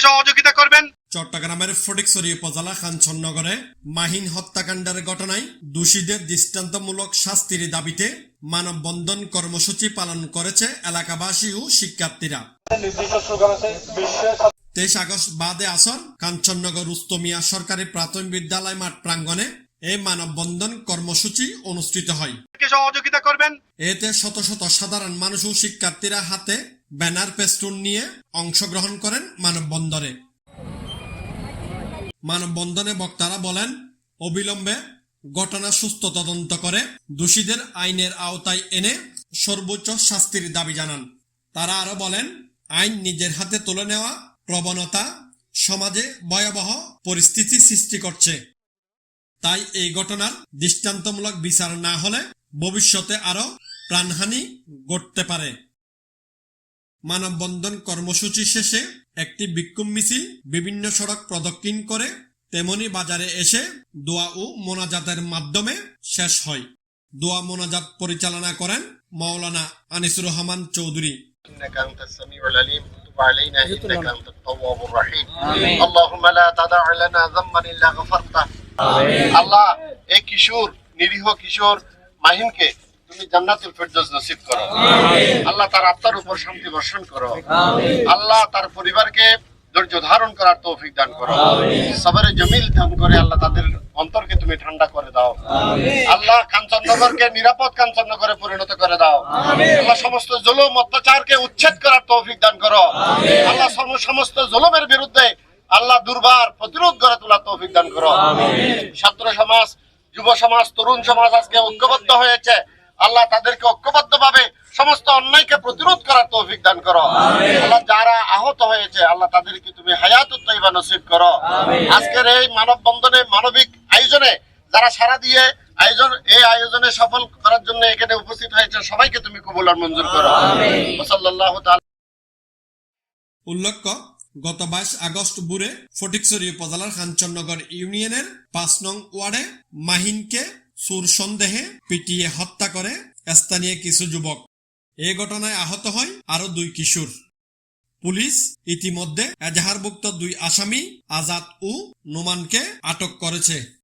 সহযোগিতা করবেন। চট্টগ্রামের ফটিকছড়ি উপজেলা কাঞ্চননগরে মাহিন হত্যাকাণ্ডের ঘটনায় দোষীদের দৃষ্টান্তমূলক শাস্তির দাবিতে মানববন্ধন কর্মসূচি পালন করেছে এলাকাবাসী ও শিক্ষার্থীরা। তেইশ আগস্ট বাদে আসর কাঞ্চননগর উস্তমিয়া সরকারি প্রাথমিক বিদ্যালয় মাঠ প্রাঙ্গণে এই মানববন্ধন কর্মসূচি অনুষ্ঠিত হয়। সহযোগিতা করবেন। এতে শত শত সাধারণ মানুষ ও শিক্ষার্থীরা হাতে ব্যানার পেস্টুন নিয়ে অংশগ্রহণ করেন মানববন্ধনে। মানববন্ধনে বক্তারা বলেন, অবিলম্বে ঘটনা সুস্থ তদন্ত করে দোষীদের আইনের আওতায় এনে সর্বোচ্চ শাস্তির দাবি জানান। তারা আরও বলেন, আইন নিজের হাতে তুলে নেওয়া প্রবণতা সমাজে ভয়াবহ পরিস্থিতি সৃষ্টি করছে। তাই এই ঘটনার দৃষ্টান্তমূলক বিচার না হলে ভবিষ্যতে আরও প্রাণহানি ঘটতে পারে। মানববন্ধন কর্মসূচি শেষে একটি বিক্ষোভ মিছিল বিভিন্ন সড়ক প্রদক্ষিণ করে তেমনি বাজারে এসে দোয়া ও মোনাজাতের মাধ্যমে শেষ হয় দোয়া মোনাজাত পরিচালনা করেন মাওলানা আনিসুর রহমান চৌধুরী إنك أنت السميع العليم تب علينا إنك أنت التواب الرحيم اللهم لا تدع لنا ذنبا إلا غفرته আল্লাহ এই কিশোর নিরীহ কিশোর মাহিনকে তুমি জান্নাতুল ফেরদৌস নসিব করো। আল্লাহ তার আত্মার উপর শান্তি বর্ষণ করো। আল্লাহ তার পরিবারকে ধৈর্য ধারণ করার তৌফিক দান করো। সবারে জমিল দান করে আল্লাহ তাদের অন্তরকে তুমি ঠান্ডা করে দাও। আল্লাহ কাঞ্চননগরকে নিরাপদ কাঞ্চননগরে পরিণত করে দাও। আল্লাহ সমস্ত জুলুম অত্যাচারকে উচ্ছেদ করার তৌফিক দান করো। আল্লাহ সমস্ত জুলুমের বিরুদ্ধে আল্লাহ দুর্বার প্রতিরোধ করে তোলার তৌফিক দান করো। ছাত্র সমাজ যুব সমাজ তরুণ সমাজ আজকে ঐক্যবদ্ধ হয়েছে। আল্লাহ তাদেরকে ঐক্যবদ্ধ ভাবে সমস্ত অন্যায়কে প্রতিরোধ করার তৌফিক দান করো। আল্লাহ যারা আহত হয়েছে আল্লাহ তাদেরকে তুমি হায়াত তৈবা নসিব করো। আজকের এই মানববন্ধনে মানবিক আয়োজনে যারা সারা দিয়ে আয়োজন এই আয়োজনে সফল করার জন্য এখানে উপস্থিত হয়েছে সবাইকে তুমি কবুল আর মঞ্জুর করো। সাল্লাল্লাহু তাআলা উল্লেখ্য গত বাইশ আগস্ট বুড়ে ফটিকছড়ি উপজেলার কাঞ্চননগর ইউনিয়নের পাঁচ নং ওয়ার্ডে মাহিনকে সুর সন্দেহে পিটিয়ে হত্যা করে স্থানীয় কিছু যুবক। এ ঘটনায় আহত হয় আরও দুই কিশোর। পুলিশ ইতিমধ্যে এজাহারভুক্ত দুই আসামি আজাদ ও নোমানকে আটক করেছে।